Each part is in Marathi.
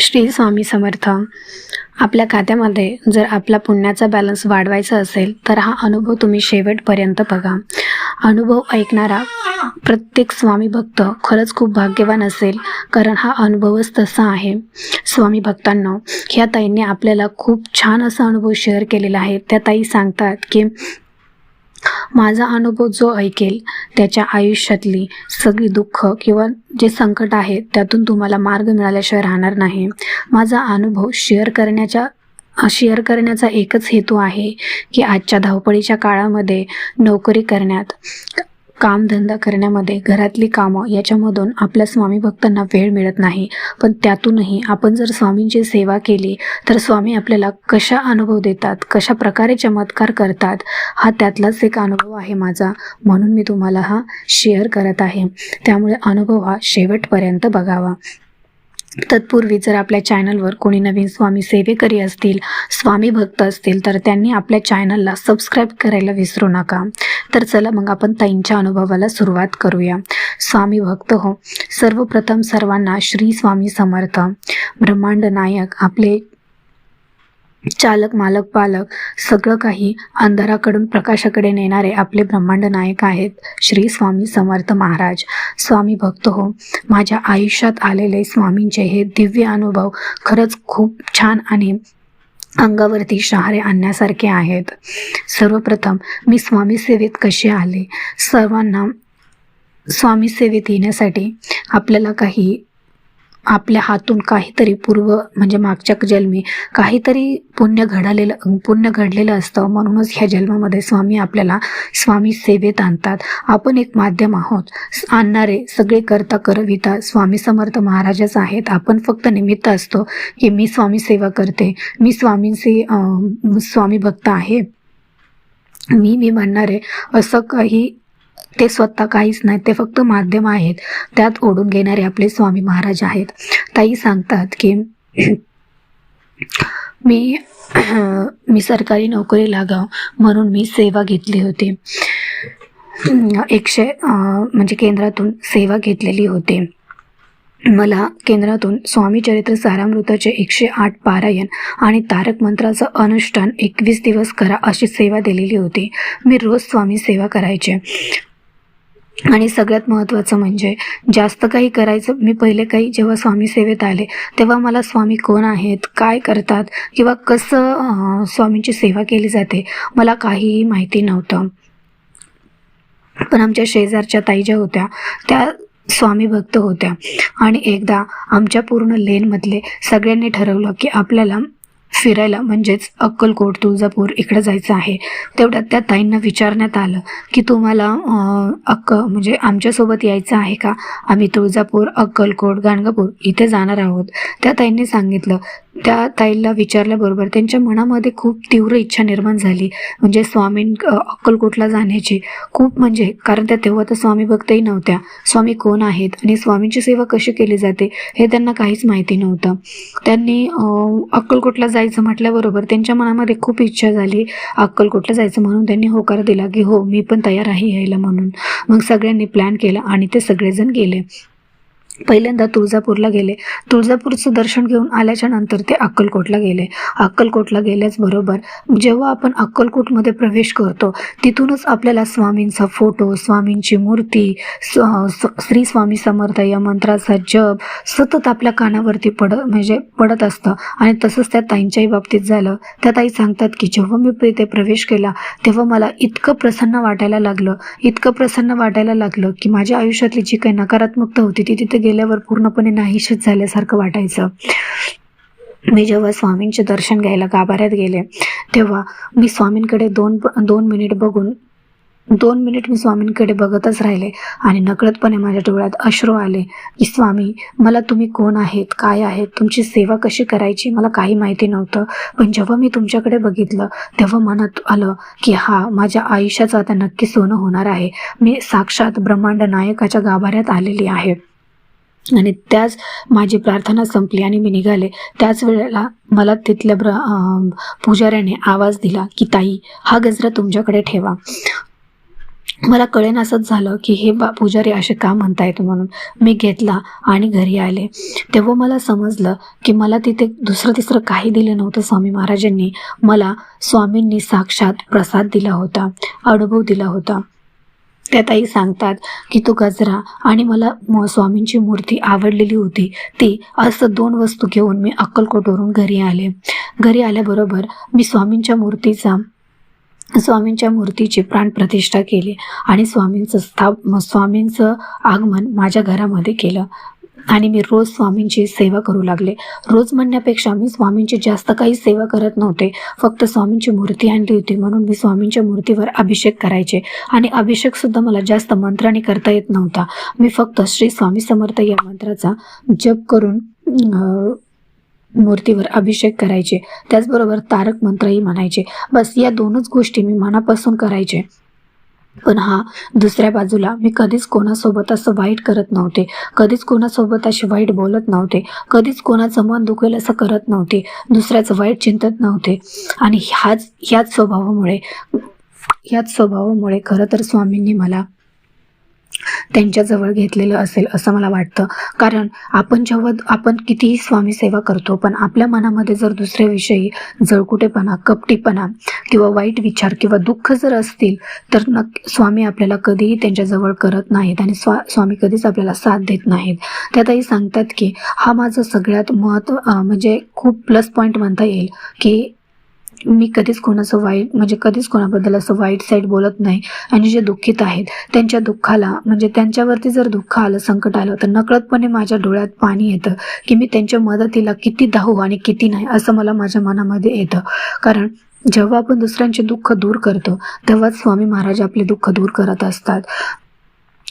श्री स्वामी समर्थ. आपल्या खात्यामध्ये जर आपला पुण्याचा बॅलन्स वाढवायचा असेल तर हा अनुभव तुम्ही शेवटपर्यंत बघा. अनुभव ऐकणारा प्रत्येक स्वामी भक्त खरंच खूप भाग्यवान असेल कारण हा अनुभवच तसा आहे. स्वामी भक्तांनो ह्या ताईंनी आपल्याला खूप छान असा अनुभव शेअर केलेला आहे. त्या ताई सांगतात की माझा अनुभव जो ऐकेल त्याच्या आयुष्यातली सगळी दुःख किंवा जे संकट आहे त्यातून तुम्हाला मार्ग मिळाल्याशिवाय राहणार नाही. माझा अनुभव शेअर करण्याच्या शेअर करण्याचा एकच हेतू आहे की आजच्या धावपळीच्या काळामध्ये नोकरी करण्यात कामधंदा करण्यामध्ये घरातली कामं याच्यामधून आपल्या स्वामी भक्तांना वेळ मिळत नाही. पण त्यातूनही आपण जर स्वामींची सेवा केली तर स्वामी आपल्याला कशा अनुभव देतात कशा प्रकारे चमत्कार करतात हा त्यातलाच एक अनुभव आहे माझा. म्हणून मी तुम्हाला हा शेअर करत आहे. त्यामुळे अनुभव हा शेवटपर्यंत बघावा. तत्पूर्वी जर आपल्या चॅनलवर कोणी नवीन स्वामी सेवेकरी असतील स्वामी भक्त असतील तर त्यांनी आपल्या चॅनलला सबस्क्राईब करायला विसरू नका. तर चला मग आपण ताईंच्या अनुभवाला सुरुवात करूया. स्वामी भक्त हो सर्वप्रथम सर्वांना श्री स्वामी समर्थ. ब्रह्मांड नायक आपले चालक मालक पालक सगळं काही अंधाराकडून प्रकाशाकडे नेणारे आपले ब्रह्मांड नायक आहेत. श्री स्वामी समर्थ महाराज. स्वामी भक्त हो माझ्या आयुष्यात आलेले स्वामींचे हे दिव्य अनुभव खरंच खूप छान आणि अंगावरती शहारे आणण्यासारखे आहेत. सर्वप्रथम मी स्वामी सेवेत कसे आले? सर्वांना स्वामी सेवेत येण्यासाठी आपल्याला काही आपल्या हातून काहीतरी पूर्व म्हणजे मागच्या जन्मी काहीतरी पुण्य घडलेलं पुण्य घडलेलं असतं. म्हणूनच ह्या जन्मामध्ये स्वामी आपल्याला स्वामी सेवेत आणतात. आपण एक माध्यम आहोत. आणणारे सगळे करता करविता स्वामी समर्थ महाराजच आहेत. आपण फक्त निमित्त असतो की मी स्वामी सेवा करते. मी स्वामींचे स्वामी भक्त आहे. मी मी म्हणणारे असं काही ते स्वतः काहीच नाही ते फक्त माध्यम आहेत. त्यात ओढून घेणारे आपले स्वामी महाराज आहेत. ताई सांगतात की मी मी सरकारी नोकरी लागाव म्हणून मी सेवा घेतली होती. एकशे म्हणजे केंद्रातून सेवा घेतलेली होती. मला केंद्रातून स्वामी चरित्र सारामृताचे एकशे आठ पारायण आणि तारक मंत्राचं अनुष्ठान एकवीस दिवस करा अशी सेवा दिलेली होती. मी रोज स्वामी सेवा करायचे. आणि सगळ्यात महत्त्वाचं म्हणजे जास्त काही करायचं. मी पहिले काही जेव्हा स्वामी सेवेत आले तेव्हा मला स्वामी कोण आहेत काय करतात किंवा कसं स्वामींची सेवा केली जाते मला काहीही माहिती नव्हतं. पण आमच्या शेजारच्या ताई ज्या होत्या त्या स्वामी भक्त होत्या. आणि एकदा आमच्या पूर्ण लेनमधले सगळ्यांनी ठरवलं की आपल्याला फिरायला म्हणजेच अक्कलकोट तुळजापूर इकडं जायचं आहे. तेवढ्यात त्या ताईंना विचारण्यात आलं की तुम्हाला अक्क म्हणजे आमच्यासोबत यायचं आहे का? आम्ही तुळजापूर अक्कलकोट गाणगापूर इथे जाणार आहोत. त्या ताईंनी सांगितलं त्या ताईला विचारल्याबरोबर त्यांच्या मनामध्ये खूप तीव्र इच्छा निर्माण झाली. म्हणजे स्वामी अक्कलकोटला जाण्याची. खूप म्हणजे कारण त्या तेव्हा तर स्वामी भक्तही नव्हत्या. स्वामी कोण आहेत आणि स्वामींची सेवा कशी केली जाते हे त्यांना काहीच माहिती नव्हतं. त्यांनी अक्कलकोटला जायचं म्हटल्याबरोबर त्यांच्या मनामध्ये खूप इच्छा झाली. अक्कलकोटला जायचं म्हणून त्यांनी होकार दिला की हो मी पण तयार आहे यायला म्हणून. मग सगळ्यांनी प्लॅन केला आणि ते सगळेजण गेले. पहिल्यांदा तुळजापूरला गेले. तुळजापूरचं दर्शन घेऊन आल्याच्यानंतर ते अक्कलकोटला गेले. अक्कलकोटला गेल्याच बरोबर जेव्हा आपण अक्कलकोटमध्ये प्रवेश करतो तिथूनच आपल्याला स्वामींचा फोटो स्वामींची मूर्ती स- श्री स्वामी समर्थ या मंत्राचा जप सतत आपल्या कानावरती पड म्हणजे पडत असतं. आणि तसंच त्या ताईंच्याही बाबतीत झालं. त्या ताई सांगतात की जेव्हा मी तिथे प्रवेश केला तेव्हा मला इतकं प्रसन्न वाटायला लागलं. इतकं प्रसन्न वाटायला लागलं की माझ्या आयुष्यातली जी काही नकारात्मकता होती ती तिथे गेल्यावर पूर्णपणे नाहीशीच झाल्यासारखं वाटायचं. मी जेव्हा स्वामींचे दर्शन घ्यायला गाभाऱ्यात गेले तेव्हा मी स्वामींकडे दोन दोन मिनिट बघून दोन मिनिट मी स्वामींकडे बघतच राहिले आणि नकळतपणे माझ्या डोळ्यात अश्रू आले की स्वामी मला तुम्ही कोण आहेत? काय आहेत? तुमची सेवा कशी करायची? मला काही माहिती नव्हतं. पण जेव्हा मी तुमच्याकडे बघितलं तेव्हा मनात आलं की हा माझ्या आयुष्याचं आता नक्की सोनं होणार आहे. मी साक्षात ब्रह्मांड नायकाच्या गाभाऱ्यात आलेली आहे. आणि त्याच माझी प्रार्थना संपली आणि मी निघाले. त्याच वेळेला मला तिथल्या ब्र पुजाऱ्याने आवाज दिला की ताई हा गजरा तुमच्याकडे ठेवा. मला कळेन असंच झालं की हे बा पुजारी असे का म्हणतायत म्हणून? मी घेतला आणि घरी आले. तेव्हा मला समजलं की मला तिथे दुसरं तिसरं काही दिलं नव्हतं स्वामी महाराजांनी. मला स्वामींनी साक्षात प्रसाद दिला होता अनुभव दिला होता. त्या ताई सांगतात की तो गजरा आणि मला म- स्वामींची मूर्ती आवडलेली होती. ती असं दोन वस्तू घेऊन मी अक्कलकोटवरून घरी आले. घरी आल्याबरोबर मी स्वामींच्या मूर्तीचा स्वामींच्या मूर्तीची प्राणप्रतिष्ठा केली आणि स्वामींचं स्थाप स्वामींचं आगमन माझ्या घरामध्ये केलं. आणि मी रोज स्वामींची सेवा करू लागले. रोज म्हणण्यापेक्षा मी स्वामींची जास्त काही सेवा करत नव्हते. फक्त स्वामींची मूर्ती आणली होती. म्हणून मी स्वामींच्या मूर्तीवर अभिषेक करायचे. आणि अभिषेकसुद्धा मला जास्त मंत्राने करता येत नव्हता. मी फक्त श्री स्वामी समर्थ या मंत्राचा जप करून मूर्तीवर अभिषेक करायचे. त्याचबरोबर तारक मंत्रही म्हणायचे. बस या दोनच गोष्टी मी मनापासून करायचे. पण हा दुसऱ्या बाजूला मी कधीच कोणासोबत असं वाईट करत नव्हते. कधीच कोणासोबत असे वाईट बोलत नव्हते. कधीच कोणाचं मन दुखेल असं करत नव्हते. दुसऱ्याचं वाईट चिंतत नव्हते. आणि ह्याच ह्याच स्वभावामुळे ह्याच स्वभावामुळे खरं तर स्वामींनी मला त्यांच्याजवळ घेतलेलं असेल असं मला वाटतं. कारण आपण जेव्हा आपण कितीही स्वामी सेवा करतो पण आपल्या मनामध्ये जर दुसऱ्याविषयी जळकुटेपणा कपटीपणा किंवा वाईट विचार किंवा दुःख जर असतील तर नक्की स्वामी आपल्याला कधीही त्यांच्याजवळ करत नाहीत आणि स्वा स्वामी कधीच आपल्याला साथ देत नाहीत. त्यातही सांगतात की हा माझं सगळ्यात महत्त्व म्हणजे खूप प्लस पॉईंट म्हणता येईल की मी कधीच कोणाचं वाईट म्हणजे कधीच कोणाबद्दल असं वाईट साईड बोलत नाही. आणि जे दुःखित आहेत त्यांच्या दुःखाला म्हणजे त्यांच्यावरती जर दुःख आलं संकट आलं तर नकळतपणे माझ्या डोळ्यात पाणी येतं की मी त्यांच्या मदतीला किती धावू आणि किती नाही असं मला माझ्या मनामध्ये येतं. कारण जेव्हा आपण दुसऱ्यांचे दुःख दूर करतो तेव्हाच स्वामी महाराज आपले दुःख दूर करत असतात.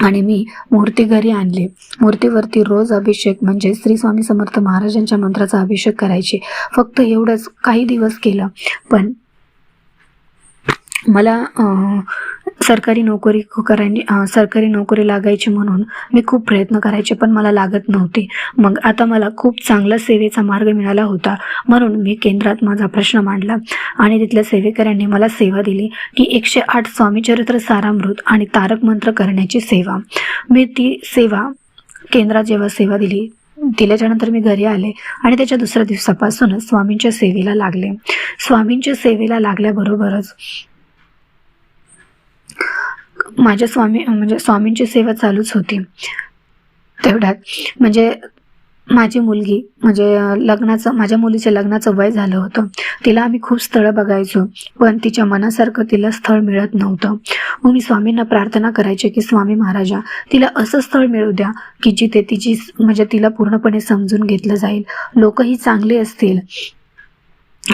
आणि मी मूर्ती घरी आणली. मूर्तीवरती रोज अभिषेक म्हणजे श्री स्वामी समर्थ महाराजांच्या मंत्राचा अभिषेक करायचे. फक्त एवढंच काही दिवस केलं. पण मला सरकारी नोकरी करायची सरकारी नोकरी लागायची म्हणून मी खूप प्रयत्न करायचे पण मला लागत नव्हती. मग आता मला खूप चांगला सेवेचा मार्ग मिळाला होता. म्हणून मी केंद्रात माझा प्रश्न मांडला आणि तिथल्या सेवेकऱ्यांनी मला सेवा दिली की एकशे आठ स्वामीचरित्र सारामृत आणि तारक मंत्र करण्याची सेवा. मी ती सेवा केंद्रात जेव्हा सेवा दिली दिल्याच्यानंतर मी घरी आले आणि त्याच्या दुसऱ्या दिवसापासूनच स्वामींच्या सेवेला लागले. स्वामींच्या सेवेला लागल्याबरोबरच माझ्या स्वामी म्हणजे स्वामींची सेवा चालूच होती. तेवढ्यात म्हणजे माझी मुलगी म्हणजे लग्नाचं माझ्या मुलीच्या लग्नाचं वय झालं होतं. तिला आम्ही खूप स्थळं बघायचो पण तिच्या मनासारखं तिला स्थळ मिळत नव्हतं. मग मी स्वामींना प्रार्थना करायचे की स्वामी महाराजा तिला असं स्थळ मिळू द्या की जिथे तिची म्हणजे तिला पूर्णपणे समजून घेतलं जाईल. लोकही चांगले असतील.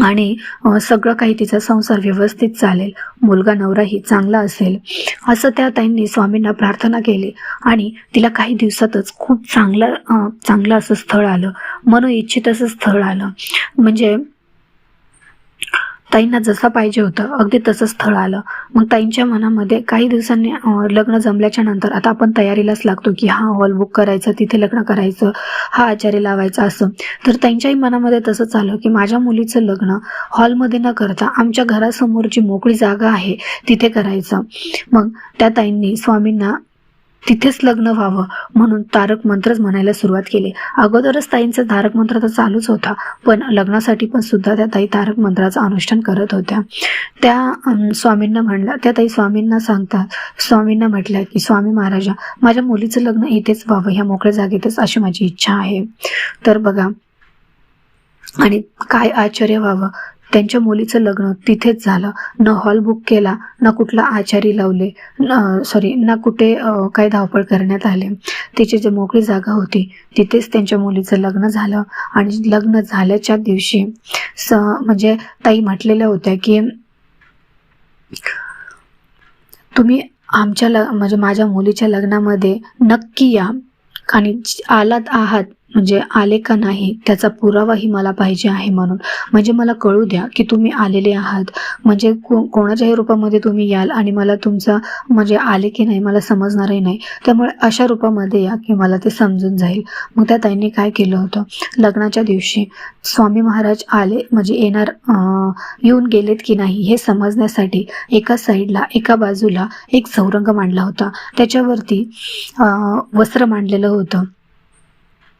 आणि सगळं काही तिचा संसार व्यवस्थित चालेल. मुलगा नवराही चांगला असेल. असं त्या ताईंनी स्वामींना प्रार्थना केली आणि तिला काही दिवसातच खूप चांगलं चांगलं असं स्थळ आलं. मनोइच्छित असं स्थळ आलं. म्हणजे ताईंना जसं पाहिजे होतं अगदी तसं स्थळ आलं. मग ताईंच्या मनामध्ये काही दिवसांनी लग्न जमल्याच्या नंतर आता आपण तयारीलाच लागतो की हा हॉल बुक करायचं तिथे लग्न करायचं हा आचार्य लावायचा असं. तर त्यांच्याही मनामध्ये तसंच आलं की माझ्या मुलीचं लग्न हॉलमध्ये न करता आमच्या घरासमोर जी मोकळी जागा आहे तिथे करायचं. मग त्या ताईंनी स्वामींना तिथेच लग्न व्हावं म्हणून तारक मंत्रच म्हणायला सुरुवात केली. अगोदरच ताईंचा तारक मंत्र तर चालूच होता पण लग्नासाठी पण सुद्धा त्या ताई तारक मंत्राचं अनुष्ठान करत होत्या. त्या स्वामींना म्हणल्या त्या ताई स्वामींना सांगतात स्वामींना म्हटल्या की स्वामी महाराजा माझ्या मुलीचं लग्न इथेच व्हावं ह्या मोकळ्या जागेतच अशी माझी इच्छा आहे. तर बघा आणि काय आश्चर्य व्हावं त्यांच्या मुलीचं लग्न तिथेच झालं. न हॉल बुक केला ना कुठला आचारी लावले सॉरी ना कुठे काय धावपळ करण्यात आले. तिची जी मोकळी जागा होती तिथेच त्यांच्या मुलीचं लग्न झालं आणि लग्न झाल्याच्या दिवशी स म्हणजे ताई म्हटलेल्या होत्या की तुम्ही आमच्या ल म्हणजे माझ्या मुलीच्या लग्नामध्ये नक्की या. आणि आलात आहात म्हणजे आले का नाही त्याचा पुरावाही मला पाहिजे आहे म्हणून. म्हणजे मला कळू द्या की तुम्ही आलेले आहात. म्हणजे को कोणाच्याही रूपामध्ये तुम्ही याल आणि मला तुमचा म्हणजे आले की नाही मला समजणारही नाही. त्यामुळे अशा रूपामध्ये या की मला ते समजून जाईल. मग त्या ताईंनी काय केलं होतं? लग्नाच्या दिवशी स्वामी महाराज आले म्हणजे येणार येऊन गेलेत की नाही हे समजण्यासाठी एका साईडला एका बाजूला एक चौरंग मांडला होता. त्याच्यावरती वस्त्र मांडलेलं होतं.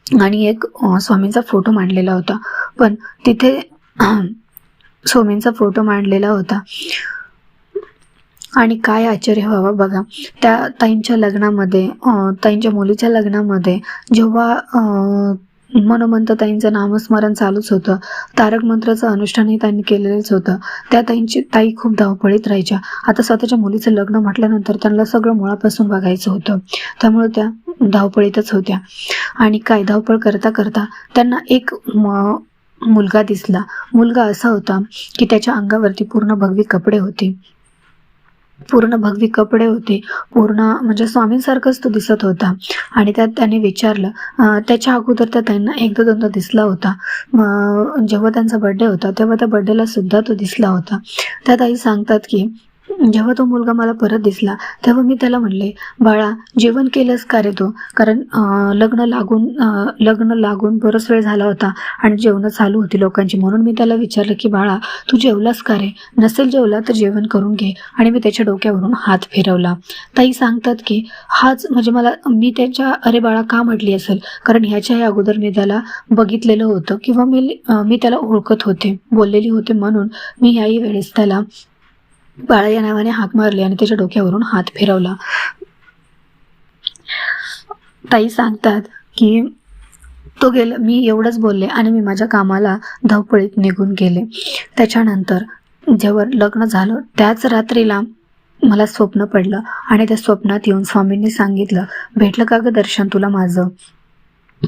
आणि एक स्वामींचा फोटो मांडलेला होता. पण तिथे स्वामींचा फोटो मांडलेला होता. आणि काय आश्चर्य व्हावं बघा. त्या ताईंच्या लग्नामध्ये ताईंच्या मुलीच्या लग्नामध्ये जेव्हा मनोमंत ताईंचं नामस्मरण चालूच होतं. तारक मंत्राचं अनुष्ठानही त्यांनी केलेलंच होतं. त्या ताईंची ताई खूप धावपळीत राहायच्या. आता स्वतःच्या मुलीचं लग्न म्हटल्यानंतर त्यांना सगळं मुळापासून बघायचं होतं. त्यामुळे त्या धावपळीतच होत्या. आणि काय धावपळ करता करता त्यांना एक म- मुलगा दिसला. मुलगा असा होता की त्याच्या अंगावरती पूर्ण भगवी कपडे होते. पूर्ण भगवी कपडे होते. पूर्ण म्हणजे स्वामींसारखंच तो दिसत होता. आणि त्यात त्याने विचारलं त्याच्या अगोदर त्या त्यांना एकदा दोनदा दिसला होता. जेव्हा त्यांचा बड्डे होता तेव्हा त्या बड्डेला सुद्धा तो दिसला होता. त्या ताई सांगतात की जेव्हा तो मुलगा मला परत दिसला तेव्हा मी त्याला म्हणले बाळा जेवण केलंस का रे तो? कारण लग्न लागून लग्न लागून बराच वेळ झाला होता आणि जेवणं चालू होती लोकांची. म्हणून मी त्याला विचारलं की बाळा तू जेवलास का रे? नसेल जेवला तर जेवण करून घे. आणि मी त्याच्या डोक्यावरून हात फिरवला. ताई सांगतात की हाच म्हणजे मला मी त्याच्या अरे बाळा का म्हटली असेल? कारण ह्याच्याही अगोदर मी त्याला बघितलेलं होतं किंवा मी मी त्याला ओळखत होते बोललेली होते म्हणून मी ह्याही वेळेस त्याला बाळा या नावाने हाक मारली आणि त्याच्या डोक्यावरून हात फिरवला. ताई सांगतात की तो गेला मी एवढंच बोलले आणि मी माझ्या कामाला धावपळीत निघून गेले. त्याच्यानंतर जेव्हा लग्न झालं त्याच रात्रीला मला स्वप्न पडलं आणि त्या स्वप्नात येऊन स्वामींनी सांगितलं भेटलं का गं दर्शन तुला माझं?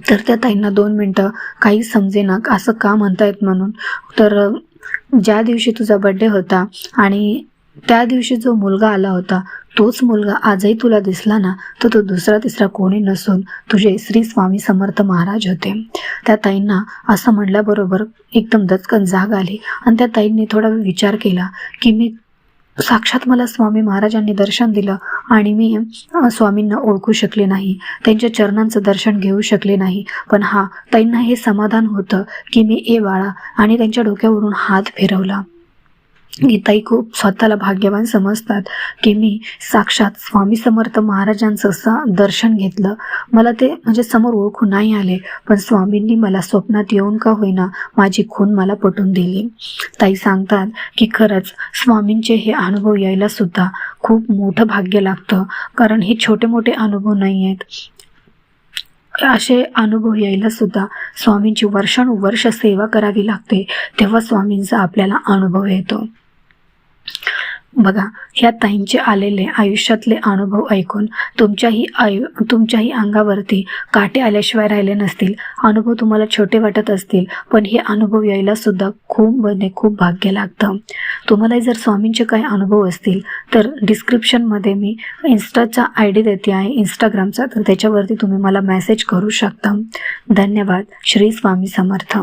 तर त्या ताईंना दोन मिनटं काही समजेना असं का म्हणतायत म्हणून. तर ज्या दिवशी तुझा बड्डे होता आणि त्या दिवशी जो मुलगा आला होता तोच मुलगा आजही तुला दिसला ना तर तो दुसरा तिसरा कोणी नसून तुझे श्री स्वामी समर्थ महाराज होते. त्या ताईंना असं म्हणल्याबरोबर एकदम दचकन जाग आली आणि त्या ताईंनी थोडा विचार केला की मी साक्षात मला स्वामी महाराजांनी दर्शन दिलं आणि मी स्वामींना ओळखू शकले नाही त्यांच्या चरणांचं दर्शन घेऊ शकले नाही पण हा ताईंना हे समाधान होतं की मी ए बाळा आणि त्यांच्या डोक्यावरून हात फिरवला. गीताई खूप स्वतःला भाग्यवान समजतात की मी साक्षात स्वामी समर्थ महाराजांचं असं दर्शन घेतलं. मला ते म्हणजे समोर ओळखू नाही आले पण स्वामींनी मला स्वप्नात येऊन का होईना माझी खून मला पटवून दिली. ताई सांगतात की खरंच स्वामींचे हे अनुभव यायला सुद्धा खूप मोठं भाग्य लागतं कारण हे छोटे मोठे अनुभव नाही आहेत. असे अनुभव यायला सुद्धा स्वामींची वर्षानुवर्ष सेवा करावी लागते तेव्हा स्वामींचा आपल्याला अनुभव येतो. बघा ह्या ताईंचे आलेले आयुष्यातले अनुभव ऐकून तुमच्याही आयु तुमच्याही अंगावरती काटे आल्याशिवाय राहिले नसतील. अनुभव तुम्हाला छोटे वाटत असतील पण हे अनुभव यायला सुद्धा खूप म्हणजे खूप भाग्य लागतं. तुम्हाला जर स्वामींचे काही अनुभव असतील तर डिस्क्रिप्शनमध्ये मी इन्स्टाचा आय डी देते आहे इंस्टाग्रामचा तर त्याच्यावरती तुम्ही मला मेसेज करू शकता. धन्यवाद. श्री स्वामी समर्थ.